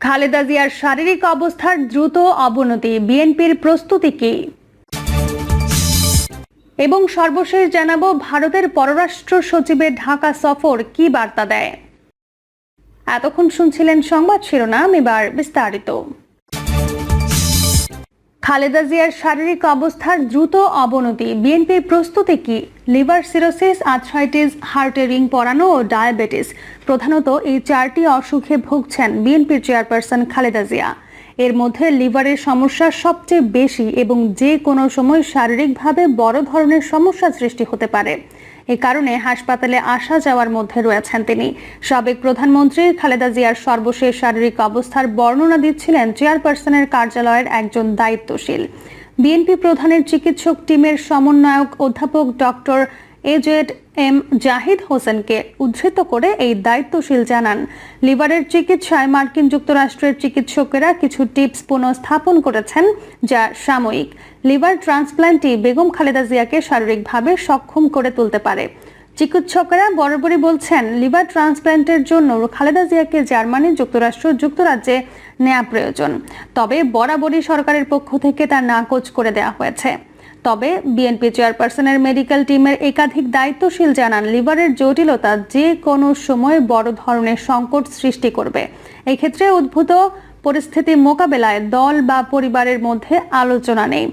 খালেদা জিয়ার শারীরিক অবস্থার দ্রুত অবনতি বিএনপির প্রস্তুতি কি? এবং সর্বশেষ জানাব ভারতের পররাষ্ট্র সচিবের ঢাকা সফর কি বার্তা দেয়? এতক্ষণ শুনছিলেন সংবাদ শিরোনাম, এবার বিস্তারিত। খালেদা জিয়ার শারীরিক অবস্থার দ্রুত অবনতি। বিএনপির প্রস্তুতি কি? লিভার সিরোসিস, আর্থ্রাইটিস, হার্টে রিং পরানো ও ডায়াবেটিস। প্রধানত এই চারটি অসুখে ভুগছেন বিএনপির চেয়ারপারসন খালেদা জিয়া। এর মধ্যে লিভারের সমস্যা সবচেয়ে বেশি এবং যে কোনো সময় শারীরিকভাবে বড় ধরনের সমস্যা সৃষ্টি হতে পারে। এ কারণে হাসপাতালে আসা যাওয়ার মধ্যে রয়েছেন তিনি। সাবেক প্রধানমন্ত্রী খালেদা জিয়ার সর্বশেষ শারীরিক অবস্থার বর্ণনা দিচ্ছিলেন চেয়ারপারসনের কার্যালয়ের একজন দায়িত্বশীল। বিএনপি প্রধানের চিকিৎসক টিমের সমন্বয়ক অধ্যাপক ডক্টর এজেড এম জাহিদ হোসেনকে উদ্ধৃত করে এই দায়িত্বশীল জানান। লিভারের চিকিৎসায় মার্কিন যুক্তরাষ্ট্রের চিকিৎসকেরা কিছু টিপস পুনঃস্থাপন করেছেন, যা সাময়িক। লিভার ট্রান্সপ্ল্যান্টই বেগম খালেদা জিয়াকে শারীরিকভাবে সক্ষম করে তুলতে পারে। চিকিৎসকেরা বরাবরই বলছেন, লিভার ট্রান্সপ্ল্যান্টের জন্য খালেদা জিয়াকে জার্মানি, যুক্তরাষ্ট্র, যুক্তরাজ্যে নেওয়া প্রয়োজন। তবে বরাবরই সরকারের পক্ষ থেকে তা নাকচ করে দেওয়া হয়েছে। তবে বিএনপি চেয়ারপারসনের মেডিকেল টিমের একাধিক দায়িত্বশীল জানান, লিভারের জটিলতা যে কোনো সময় বড় ধরনের সংকট সৃষ্টি করবে। এক্ষেত্রে উদ্ভূত পরিস্থিতি মোকাবেলায় দল বা পরিবারের মধ্যে আলোচনা নেই।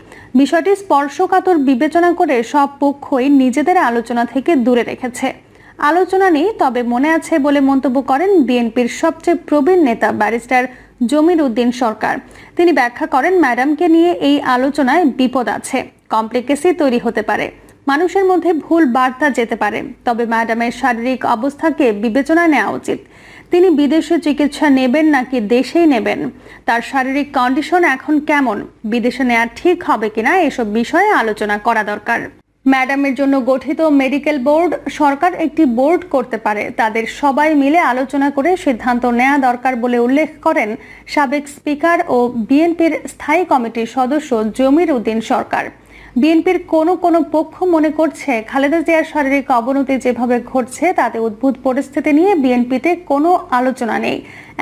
বিষয়টি স্পর্শকাতর বিবেচনা করে সব পক্ষই নিজেদের আলোচনা থেকে দূরে রেখেছে। আলোচনা নেই, তবে মনে আছে বলে মন্তব্য করেন বিএনপির সবচেয়ে প্রবীণ নেতা ব্যারিস্টার জমির উদ্দিন সরকার। তিনি ব্যাখ্যা করেন, ম্যাডামকে নিয়ে এই আলোচনায় বিপদ আছে। কমপ্লিকেসি তৈরি হতে পারে। মানুষের মধ্যে ভুল বার্তা যেতে পারে, তবে ম্যাডামের শারীরিক অবস্থাকে বিবেচনায় নেওয়া উচিত। তিনি বিদেশে চিকিৎসা নেবেন নাকি দেশেই নেবেন? তার শারীরিক কন্ডিশন এখন কেমন? বিদেশে নেওয়া ঠিক হবে কিনা এসব বিষয়ে আলোচনা করা দরকার। ম্যাডামের জন্য গঠিত মেডিকেল বোর্ড সরকার একটি বোর্ড করতে পারে। তাদের সবাই মিলে আলোচনা করে সিদ্ধান্ত নেওয়া দরকার বলে উল্লেখ করেন সাবেক স্পিকার ও বিএনপির স্থায়ী কমিটির সদস্য জমির উদ্দিন সরকার। বিএনপির কোনো কোনো পক্ষ মনে করছে খালেদা জিয়ার শারীরিক অবনতি যেভাবে ঘটছে তাতে উদ্ভূত পরিস্থিতি নিয়ে বিএনপিতে কোনো আলোচনা নেই।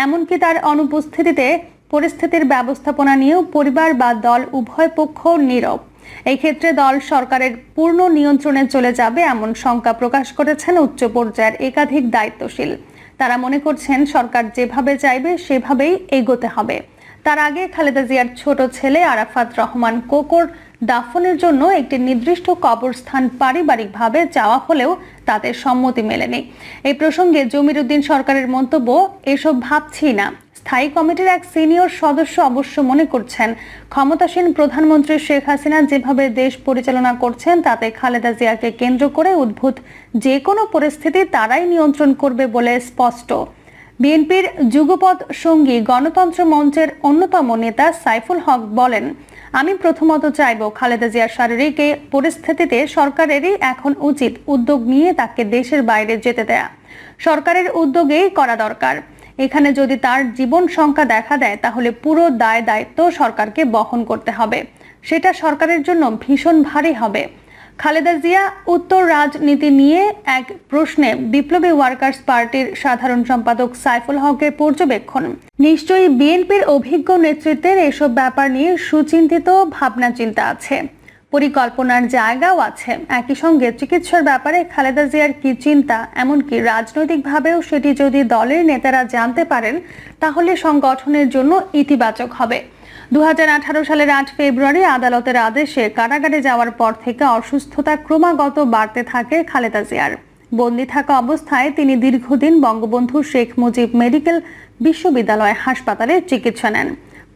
এমনকি তার অনুপস্থিতিতে পরিস্থিতির ব্যবস্থাপনা নিয়েও পরিবার বা দল উভয় পক্ষ নীরব। এই ক্ষেত্রে দল সরকারের পূর্ণ নিয়ন্ত্রণে চলে যাবে এমন শঙ্কা প্রকাশ করেছেন উচ্চ পর্যায়ের একাধিক দায়িত্বশীল। তারা মনে করছেন সরকার যেভাবে চাইবে সেভাবেই এগোতে হবে। তার আগে খালেদা জিয়ার ছোট ছেলে আরাফাত রহমান কোকর দাফনের জন্য একটি নির্দিষ্ট কবরস্থান পারিবারিকভাবে চাওয়া হলেও তাতে সম্মতি মেলেনি। এই প্রসঙ্গে জমির উদ্দিন সরকারের মন্তব্য, এসব ভাবছি না। স্থায়ী কমিটির এক সিনিয়র সদস্য অবশ্য মনে করছেন, ক্ষমতাসীন প্রধানমন্ত্রী শেখ হাসিনা যেভাবে দেশ পরিচালনা করছেন, তাতে খালেদা জিয়াকে কেন্দ্র করে উদ্ভূত যে কোনো পরিস্থিতি তারাই নিয়ন্ত্রণ করবে বলে স্পষ্ট। বিএনপির যুগপদ সঙ্গী গণতন্ত্র মঞ্চের অন্যতম নেতা সাইফুল হক বলেন, আমি প্রথমত চাইব খালেদা জিয়ার শারীরিক পরিস্থিতিতে সরকারেরই এখন উচিত উদ্যোগ নিয়ে তাকে দেশের বাইরে যেতে দেয়া। সরকারের উদ্যোগেই করা দরকার। এখানে যদি তার জীবন সংখ্যা দেখা দেয়, তাহলে পুরো দায় দায়িত্ব সরকারকে বহন করতে হবে। সেটা সরকারের জন্য ভীষণ ভারী হবে। খালেদা জিয়া উত্তর রাজনীতি নিয়ে এক প্রশ্নে বিপ্লবী ওয়ার্কার্স পার্টির সাধারণ সম্পাদক সাইফুল হকের পর্যবেক্ষণ। নিশ্চয়ই বিএনপির অভিজ্ঞ নেতৃত্বের এসব ব্যাপার নিয়ে সুচিন্তিত ভাবনা চিন্তা আছে। পরিকল্পনার জায়গাও আছে। একই সঙ্গে চিকিৎসার ব্যাপারে খালেদা জিয়ার কি চিন্তা, এমনকি রাজনৈতিকভাবেও সেটি যদি দলের নেতারা জানতে পারেন, তাহলে সংগঠনের জন্য ইতিবাচক হবে। দু হাজার আঠারো সালের আট ফেব্রুয়ারি আদালতের আদেশে কারাগারে যাওয়ার পর থেকে অসুস্থতা ক্রমাগত বাড়তে থাকে খালেদা জিয়ার। বন্দি থাকা অবস্থায় তিনি দীর্ঘদিন বঙ্গবন্ধু শেখ মুজিব মেডিকেল বিশ্ববিদ্যালয় হাসপাতালে চিকিৎসা নেন।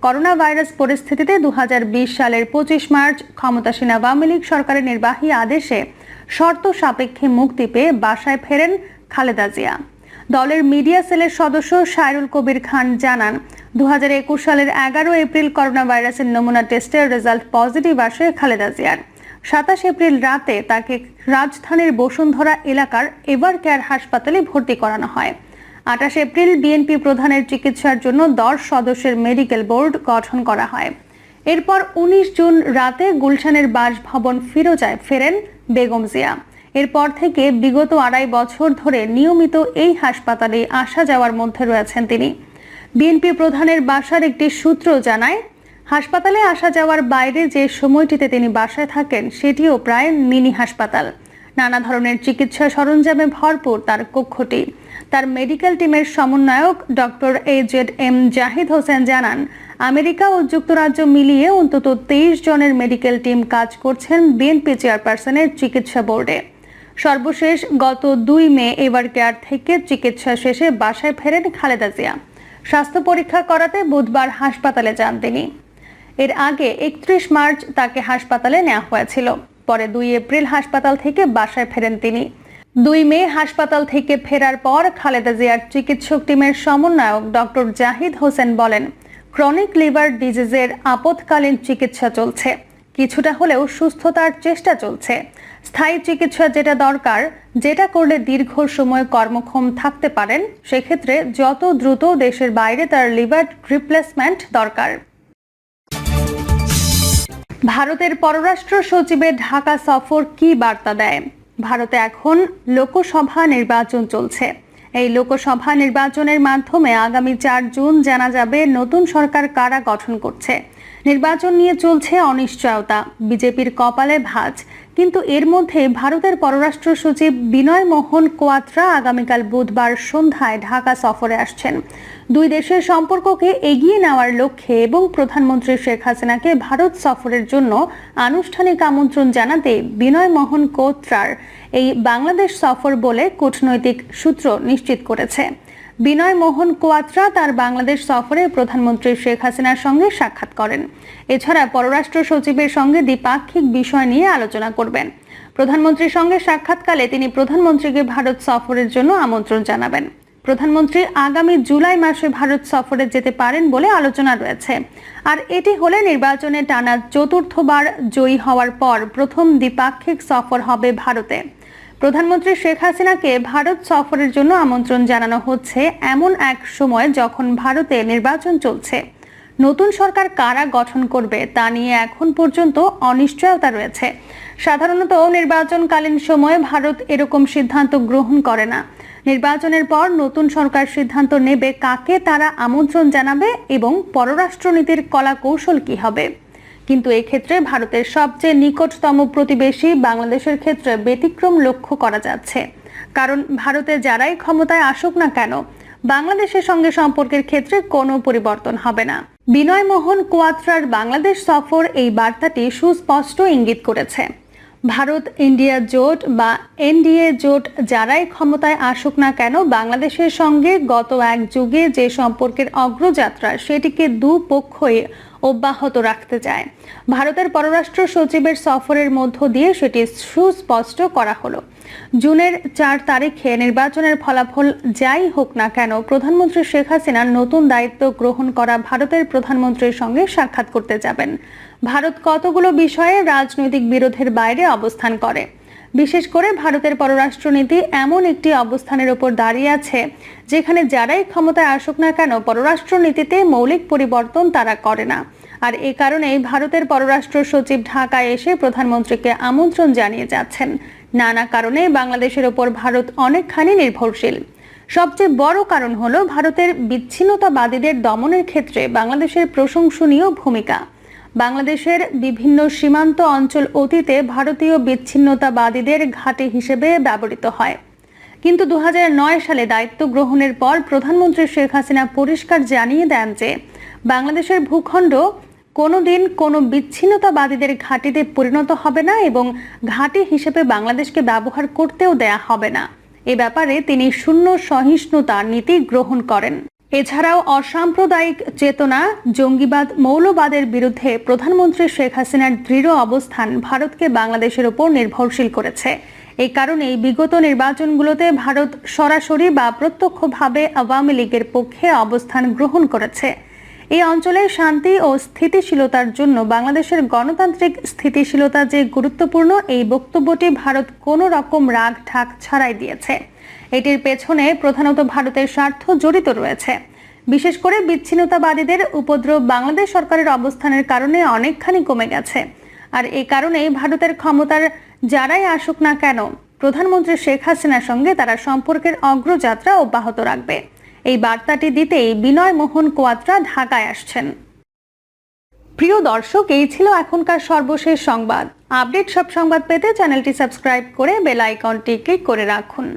করোনা ভাইরাস পরিস্থিতিতে দু হাজার বিশ সালের পঁচিশ মার্চ ক্ষমতাসীন আওয়ামী লীগ সরকারের নির্বাহী আদেশে শর্ত সাপেক্ষে মুক্তি পেয়ে বাসায় ফেরেন খালেদা জিয়া। দলের মিডিয়া সেলের সদস্য শায়রুল কবির খান জানান দু হাজার একুশ সালের এগারো এপ্রিল করোনা ভাইরাসের নমুনা টেস্টের রেজাল্ট পজিটিভ আসে খালেদা জিয়ার। সাতাশ এপ্রিল রাতে তাকে রাজধানীর বসুন্ধরা এলাকার এভার কেয়ার হাসপাতালে ভর্তি করানো হয়। আঠাশ এপ্রিল বিএনপি প্রধানের চিকিৎসার জন্য দশ সদস্যের মেডিকেল বোর্ড গঠন করা হয়। এরপর উনিশ জুন রাতে গুলশানের বাসভবন ফিরোজায় ফেরেন বেগম জিয়া। এরপর থেকে বিগত আড়াই বছর ধরে নিয়মিত এই হাসপাতালে আসা যাওয়ার মধ্যে রয়েছেন তিনি। বিএনপি প্রধানের বাসার একটি সূত্র জানায়, হাসপাতালে আসা যাওয়ার বাইরে যে সময়টিতে তিনি বাসায় থাকেন, সেটিও প্রায় মিনি হাসপাতাল। নানা ধরনের চিকিৎসা সরঞ্জামে ভরপুর তার কক্ষটি। তার মেডিকেল টিমের সমন্বয়ক doctor A Z M Zahid Hossain জানান, আমেরিকা ও যুক্তরাজ্য মিলিয়ে অন্তত তেইশ জনের মেডিকেল টিম কাজ করছেন বিএনপি চেয়ারপারসনের চিকিৎসা বোর্ডে। সর্বশেষ গত দুই মে এভার কেয়ার থেকে চিকিৎসা শেষে বাসায় ফেরেন খালেদা জিয়া। স্বাস্থ্য পরীক্ষা করাতে বুধবার হাসপাতালে যান তিনি। এর আগে একত্রিশ মার্চ তাকে হাসপাতালে নেওয়া হয়েছিল। পরে দুই এপ্রিল হাসপাতাল থেকে বাসায় ফেরেন তিনি। দুই মে হাসপাতাল থেকে ফেরার পর খালেদা জিয়ার চিকিৎসক টিমের সমন্বয়ক ডক্টর জাহিদ হোসেন বলেন, ক্রনিক লিভার ডিজিজের আপৎকালীন চিকিৎসা চলছে। কিছুটা হলেও সুস্থতার চেষ্টা চলছে। স্থায়ী চিকিৎসা যেটা দরকার, যেটা করলে দীর্ঘ সময় কর্মক্ষম থাকতে পারেন, সেক্ষেত্রে যত দ্রুত দেশের বাইরে তার লিভার রিপ্লেসমেন্ট দরকার। ভারতের পররাষ্ট্র সচিবের ঢাকা সফর কি বার্তা দেয়? ভারতে এখন লোকসভা নির্বাচন চলছে। এই লোকসভা নির্বাচনের মাধ্যমে আগামী চার জুন জানা যাবে নতুন সরকার কারা গঠন করছে। নির্বাচন নিয়ে চলছে অনিশ্চয়তা। বিজেপির কপালে ভাঁজ। কিন্তু এর মধ্যে ভারতের পররাষ্ট্র সচিব বিনয় মোহন কোয়াত্রা আগামীকাল বুধবার সন্ধ্যায় ঢাকা সফরে আসছেন। দুই দেশের সম্পর্ককে এগিয়ে নেওয়ার লক্ষ্যে এবং প্রধানমন্ত্রী শেখ হাসিনাকে ভারত সফরের জন্য আনুষ্ঠানিক আমন্ত্রণ জানাতে বিনয় মোহন কোত্রার এই বাংলাদেশ সফর বলে কূটনৈতিক সূত্র নিশ্চিত করেছে। বিনয় মোহন কোয়াত্রা তার বাংলাদেশ সফরে প্রধানমন্ত্রী শেখ হাসিনার সঙ্গে সাক্ষাৎ করেন। এছাড়া পররাষ্ট্র সচিবের সঙ্গে দ্বিপাক্ষিক বিষয় নিয়ে আলোচনা করবেন। প্রধানমন্ত্রীর সঙ্গে সাক্ষাৎকালে তিনি প্রধানমন্ত্রীকে ভারত সফরের জন্য আমন্ত্রণ জানাবেন। প্রধানমন্ত্রী আগামী জুলাই মাসে ভারত সফরে যেতে পারেন বলে আলোচনা রয়েছে। আর এটি হলে নির্বাচনে টানা চতুর্থবার জয়ী হওয়ার পর প্রথম দ্বিপাক্ষিক সফর হবে ভারতে। প্রধানমন্ত্রী শেখ হাসিনাকে ভারত সফরের জন্য আমন্ত্রণ জানানো হচ্ছে এমন এক সময় যখন ভারতে নির্বাচন চলছে। নতুন সরকার কারা গঠন করবে তা নিয়ে এখন পর্যন্ত অনিশ্চয়তা রয়েছে। সাধারণত নির্বাচনকালীন সময়ে ভারত এরকম সিদ্ধান্ত গ্রহণ করে না। নির্বাচনের পর নতুন সরকার সিদ্ধান্ত নেবে কাকে তারা আমন্ত্রণ জানাবে এবং পররাষ্ট্রনীতির কলা কৌশল কি হবে। কিন্তু এক্ষেত্রে ভারতের সবচেয়ে নিকটতম প্রতিবেশী বাংলাদেশের ক্ষেত্রে ব্যতিক্রম লক্ষ্য করা যাচ্ছে। কারণ ভারতে যারাই ক্ষমতায় আসুক না কেন, বাংলাদেশের সঙ্গে সম্পর্কের ক্ষেত্রে কোনো পরিবর্তন হবে না। বিনয় মোহন কোয়াত্রার বাংলাদেশ সফর এই বার্তাটি সুস্পষ্ট ইঙ্গিত করেছে। ভারত, ইন্ডিয়া জোট বা এনডিএ জোট যারাই ক্ষমতায় আসুক না কেন, বাংলাদেশের সঙ্গে গত এক যুগে যে সম্পর্কের অগ্রযাত্রা, সেটিকে দুপক্ষই অব্যাহত রাখতে চায়। ভারতের পররাষ্ট্র সচিবের সফরের মধ্য দিয়ে সেটি সুস্পষ্ট করা হলো। জুনের চার তারিখে নির্বাচনের ফলাফল যাই হোক না কেন, প্রধানমন্ত্রী শেখ হাসিনা নতুন দায়িত্ব গ্রহণ করা ভারতের প্রধানমন্ত্রীর সঙ্গে সাক্ষাৎ করতে যাবেন। ভারত কতগুলো বিষয়ে রাজনৈতিক বিরোধের বাইরে অবস্থান করে? বিশেষ করে ভারতের পররাষ্ট্রনীতি এমন একটি অবস্থানের ওপর দাঁড়িয়ে আছে, যেখানে যারাই ক্ষমতায় আসুক না কেন, পররাষ্ট্রনীতিতে মৌলিক পরিবর্তন তারা করে না। আর এ কারণেই ভারতের পররাষ্ট্র সচিব ঢাকায় এসে প্রধানমন্ত্রীকে আমন্ত্রণ জানিয়ে যাচ্ছেন। নানা কারণে বাংলাদেশের ওপর ভারত অনেকখানি নির্ভরশীল। সবচেয়ে বড় কারণ হলো ভারতের বিচ্ছিন্নতাবাদীদের দমনের ক্ষেত্রে বাংলাদেশের প্রশংসনীয় ভূমিকা। বাংলাদেশের বিভিন্ন সীমান্ত অঞ্চল অতীতে ভারতীয় বিচ্ছিন্নতাবাদীদের ঘাঁটি হিসেবে ব্যবহৃত হয়। কিন্তু দু হাজার নয় সালে দায়িত্ব গ্রহণের পর প্রধানমন্ত্রী শেখ হাসিনা পরিষ্কার জানিয়ে দেন যে, বাংলাদেশের ভূখণ্ড কোনোদিন কোনো বিচ্ছিন্নতাবাদীদের ঘাঁটিতে পরিণত হবে না এবং ঘাঁটি হিসেবে বাংলাদেশকে ব্যবহার করতেও দেয়া হবে না। এ ব্যাপারে তিনি শূন্য সহিষ্ণুতা নীতি গ্রহণ করেন। এছাড়াও অসাম্প্রদায়িক চেতনা, জঙ্গিবাদ, মৌলবাদের বিরুদ্ধে প্রধানমন্ত্রী শেখ হাসিনার দৃঢ় অবস্থান ভারতকে বাংলাদেশের উপর নির্ভরশীল করেছে। এই কারণেই বিগত নির্বাচনগুলোতে ভারত সরাসরি বা প্রত্যক্ষভাবে আওয়ামী লীগের পক্ষে অবস্থান গ্রহণ করেছে। এই অঞ্চলের শান্তি ও স্থিতিশীলতার জন্য বাংলাদেশের গণতান্ত্রিক স্থিতিশীলতা যে গুরুত্বপূর্ণ, এই বক্তব্যটি ভারত কোনো রকম রাগ ঢাক ছাড়াই দিয়েছে। এটির পেছনে প্রধানত ভারতের স্বার্থ জড়িত রয়েছে। বিশেষ করে বিচ্ছিন্নতাবাদীদের উপদ্রব বাংলাদেশ সরকারের অবস্থানের কারণে অনেকখানি কমে গেছে। আর এই কারণেই ভারতের ক্ষমতার যারাই আসুক না কেন, প্রধানমন্ত্রী শেখ হাসিনার সঙ্গে তারা সম্পর্কের অগ্রযাত্রা অব্যাহত রাখবে। এই বার্তাটি দিতেই বিনয় মোহন কোয়াত্রা ঢাকায় আসছেন। প্রিয় দর্শক, এই ছিল এখনকার সর্বশেষ সংবাদ। আপডেট সব সংবাদ পেতে চ্যানেলটি সাবস্ক্রাইব করে বেল আইকনটি ক্লিক করে রাখুন।